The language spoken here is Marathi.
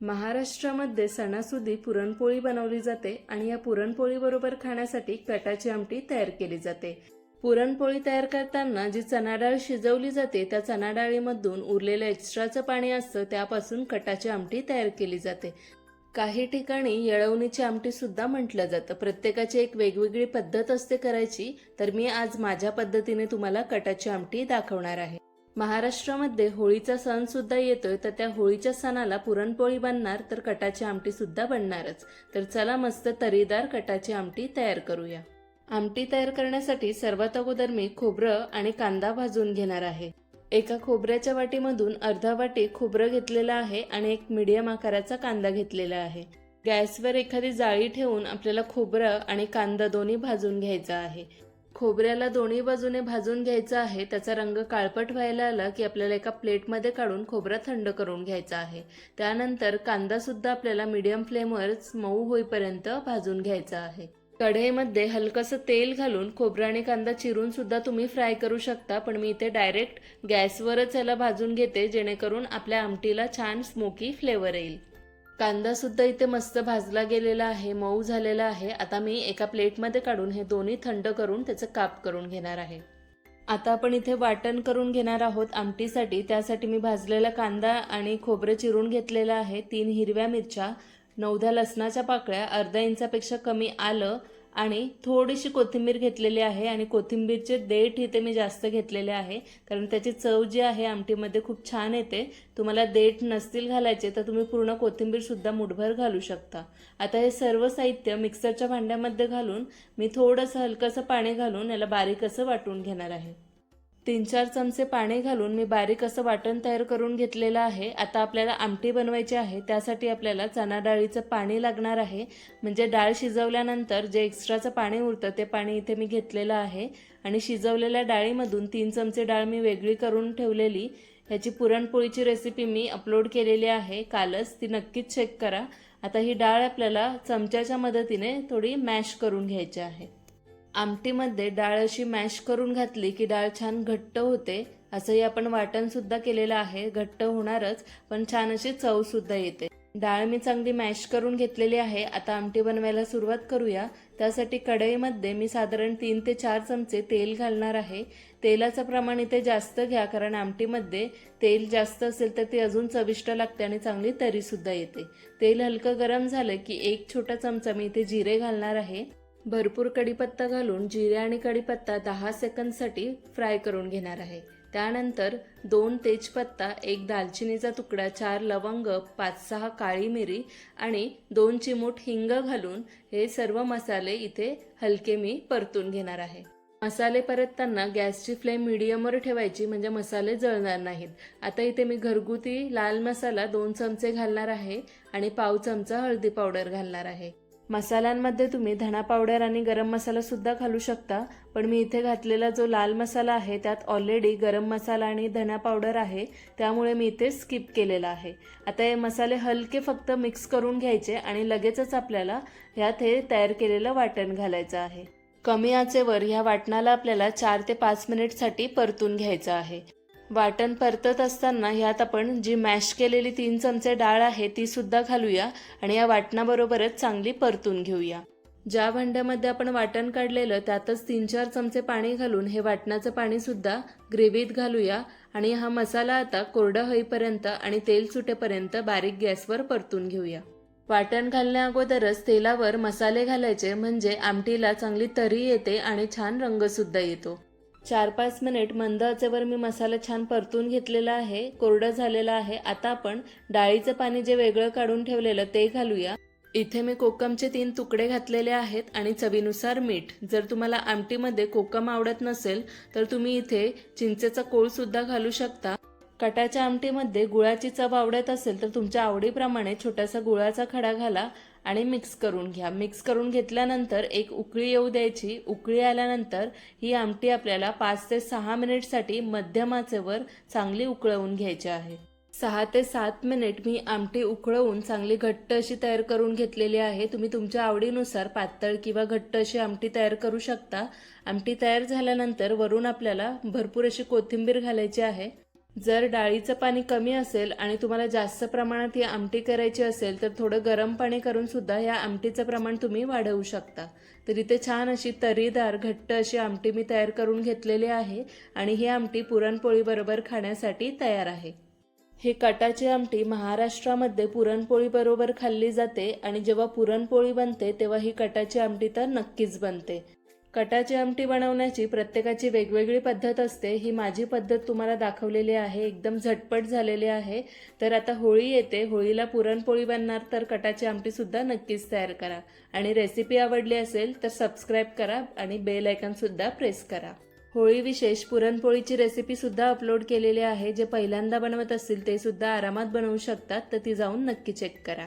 महाराष्ट्रामध्ये सणासुदी पुरणपोळी बनवली जाते आणि या पुरणपोळीबरोबर खाण्यासाठी कटाची आमटी तयार केली जाते. पुरणपोळी तयार करताना जी चणाडाळ शिजवली जाते त्या चणा डाळीमधून उरलेलं एक्स्ट्राचं पाणी असतं त्यापासून कटाची आमटी तयार केली जाते. काही ठिकाणी येळवणीची आमटी सुद्धा म्हटलं जातं. प्रत्येकाची एक वेगवेगळी पद्धत असते करायची तर मी आज माझ्या पद्धतीने तुम्हाला कटाची आमटी दाखवणार आहे. महाराष्ट्रामध्ये होळीचा सण सुद्धा येतोय तर त्या होळीच्या सणाला पुरणपोळी बनणार तर कटाची आमटी सुद्धा बनणारच. तर चला मस्त तरीदार कटाची आमटी तयार करूया. आमटी तयार करण्यासाठी सर्वात अगोदर मी खोबरं आणि कांदा भाजून घेणार आहे. एका खोबऱ्याच्या वाटीमधून अर्धा वाटी खोबरं घेतलेलं आहे आणि एक मीडियम आकाराचा कांदा घेतलेला आहे. गॅसवर एखादी जाळी ठेवून आपल्याला खोबरं आणि कांदा दोन्ही भाजून घ्यायचा आहे. खोबऱ्याला दोन्ही बाजूने भाजून घ्यायचा आहे. त्याचा रंग काळपट व्हायला आला की आपल्याला एका प्लेटमध्ये काढून खोबरा थंड करून घ्यायचा आहे. त्यानंतर कांदासुद्धा आपल्याला मीडियम फ्लेमवरच मऊ होईपर्यंत भाजून घ्यायचा आहे. कढईमध्ये हलकंसं तेल घालून खोबरा आणि कांदा चिरून सुद्धा तुम्ही फ्राय करू शकता पण मी इथे डायरेक्ट गॅसवरच याला भाजून घेते जेणेकरून आपल्या आमटीला छान स्मोकी फ्लेवर येईल. कांदा सुद्धा इथे मस्त भाजला गेलेला आहे मऊ झालेला आहे. आता मी एका प्लेटमध्ये काढून हे दोन्ही थंड करून त्याचं काप करून घेणार आहे. आता आपण इथे वाटण करून घेणार आहोत आमटीसाठी. त्यासाठी मी भाजलेला कांदा आणि खोबरं चिरून घेतलेलं आहे. तीन हिरव्या मिरच्या नवद्या लसणाच्या पाकळ्या अर्धा इंचापेक्षा कमी आलं आणि थोडीशी कोथिंबीर घेतलेली आहे आणि कोथिंबीरचे देठ इथे मी जास्त घेतलेले आहे. कारण त्याची चव जी आहे आमटीमध्ये खूप छान येते. तुम्हाला देठ नसतील घालायचे तर तुम्ही पूर्ण कोथिंबीरसुद्धा मुठभर घालू शकता. आता हे सर्व साहित्य मिक्सरच्या भांड्यामध्ये घालून मी थोडंसं हलकंसं पाणी घालून याला बारीक असं वाटून घेणार आहे. तीन चार चमचे पाणी घालून मी बारीक असं वाटण तयार करून घेतलेलं आहे. आता आपल्याला आमटी बनवायची आहे. त्यासाठी आपल्याला चणा डाळीचं पाणी लागणार आहे. म्हणजे डाळ शिजवल्यानंतर जे एक्स्ट्राचं पाणी उरतं ते पाणी इथे मी घेतलेलं आहे. आणि शिजवलेल्या डाळीमधून तीन चमचे डाळ मी वेगळी करून ठेवलेली. ह्याची पुरणपोळीची रेसिपी मी अपलोड केलेली आहे. कालच ती नक्कीच चेक करा. आता ही डाळ आपल्याला चमच्याच्या मदतीने थोडी मॅश करून घ्यायची आहे. आमटीमध्ये डाळ अशी मॅश करून घातली की डाळ छान घट्ट होते. असंही आपण वाटणसुद्धा केलेलं आहे. घट्ट होणारच पण छान अशी चव सुद्धा येते. डाळ मी चांगली मॅश करून घेतलेली आहे. आता आमटी बनवायला सुरुवात करूया. त्यासाठी कढईमध्ये मी साधारण तीन ते चार चमचे तेल घालणार आहे. तेलाचं प्रमाण इथे जास्त घ्या कारण आमटीमध्ये तेल जास्त असेल तर ती अजून चविष्ट लागते आणि चांगली तरीसुद्धा येते. तेल हलकं गरम झालं की एक छोटा चमचा मी इथे जिरे घालणार आहे. भरपूर कढीपत्ता घालून जिरे आणि कढीपत्ता दहा सेकंदसाठी फ्राय करून घेणार आहे. त्यानंतर दोन तेजपत्ता एक दालचिनीचा तुकडा चार लवंग पाच सहा काळी मिरी आणि दोन चिमूट हिंग घालून हे सर्व मसाले इथे हलके मी परतून घेणार आहे. मसाले परतताना गॅसची फ्लेम मिडियमवर ठेवायची म्हणजे मसाले जळणार नाहीत. आता इथे मी घरगुती लाल मसाला दोन चमचे घालणार आहे आणि पाव चमचा हळदी पावडर घालणार आहे. मसाल्यांमध्ये तुम्ही धणा पावडर आणि गरम मसालासुद्धा घालू शकता पण मी इथे घातलेला जो लाल मसाला आहे त्यात ऑलरेडी गरम मसाला आणि धणा पावडर आहे त्यामुळे मी इथे स्किप केलेला आहे. आता हे मसाले हलके फक्त मिक्स करून घ्यायचे आणि लगेचच आपल्याला ह्यात हे तयार केलेलं वाटण घालायचं आहे. कमी आचेवर ह्या वाटणाला आपल्याला चार ते पाच मिनिटसाठी परतून घ्यायचं आहे. वाटण परतत असताना ह्यात आपण जी मॅश केलेली तीन चमचे डाळ आहे ती सुद्धा घालूया आणि या वाटणाबरोबरच चांगली परतून घेऊया. ज्या भांड्यामध्ये आपण वाटण काढलेलं त्यातच तीन चार चमचे पाणी घालून हे वाटणाचं पाणी सुद्धा ग्रेव्हीत घालूया आणि हा मसाला आता कोरडा होईपर्यंत आणि तेल सुटेपर्यंत बारीक गॅसवर परतून घेऊया. वाटण घालण्या अगोदरच तेलावर मसाले घालायचे म्हणजे आमटीला चांगली तरी येते आणि छान रंगसुद्धा येतो. चार पाच मिनिट मंद आचेवर मी मसाला छान परतून घेतलेला आहे कोरडं झालेला आहे. आता आपण डाळीचं पाणी जे वेगळं काढून ठेवलेलं ते घालूया. इथे मी कोकमचे तीन तुकडे घातलेले आहेत आणि चवीनुसार मीठ. जर तुम्हाला आमटीमध्ये कोकम आवडत नसेल तर तुम्ही इथे चिंचेचा कोळ सुद्धा घालू शकता. कटाच्या आमटीमध्ये गुळाची चव आवडत असेल तर तुमच्या आवडीप्रमाणे छोटासा गुळाचा खडा घाला आणि मिक्स करून घ्या. मिक्स करून घेतल्यानंतर एक उकळी येऊ द्यायची. उकळी आल्यानंतर ही आमटी आपल्याला पाच ते सहा मिनिटसाठी मध्यम आचेवर चांगली उकळवून घ्यायची आहे. सहा ते सात मिनिट मी आमटी उकळवून चांगली घट्ट अशी तयार करून घेतलेली आहे. तुम्ही तुमच्या आवडीनुसार पातळ किंवा घट्ट अशी आमटी तयार करू शकता. आमटी तयार झाल्यानंतर वरून आपल्याला भरपूर अशी कोथिंबीर घालायची आहे. जर डाळीचं पाणी कमी असेल आणि तुम्हाला जास्त प्रमाणात ही आमटी करायची असेल तर थोडं गरम पाणी करून सुद्धा या आमटीचं प्रमाण तुम्ही वाढवू शकता. तर इथे छान अशी तरीदार घट्ट अशी आमटी मी तयार करून घेतलेली आहे आणि ही आमटी पुरणपोळीबरोबर खाण्यासाठी तयार आहे. ही कटाची आमटी महाराष्ट्रामध्ये पुरणपोळीबरोबर खाल्ली जाते आणि जेव्हा पुरणपोळी बनते तेव्हा ही कटाची आमटी तर नक्कीच बनते. कटाची आमटी बनवण्याची प्रत्येकाची वेगवेगळी पद्धत असते. ही माझी पद्धत तुम्हाला दाखवलेली आहे. एकदम झटपट झालेली आहे. तर आता होळी येते. होळीला पुरणपोळी बनणार तर कटाची आमटीसुद्धा नक्कीच तयार करा. आणि रेसिपी आवडली असेल तर सबस्क्राईब करा आणि बेल आयकनसुद्धा प्रेस करा. होळी विशेष पुरणपोळीची रेसिपीसुद्धा अपलोड केलेली आहे. जे पहिल्यांदा बनवत असतील ते सुद्धा आरामात बनवू शकतात. तर ती जाऊन नक्की चेक करा.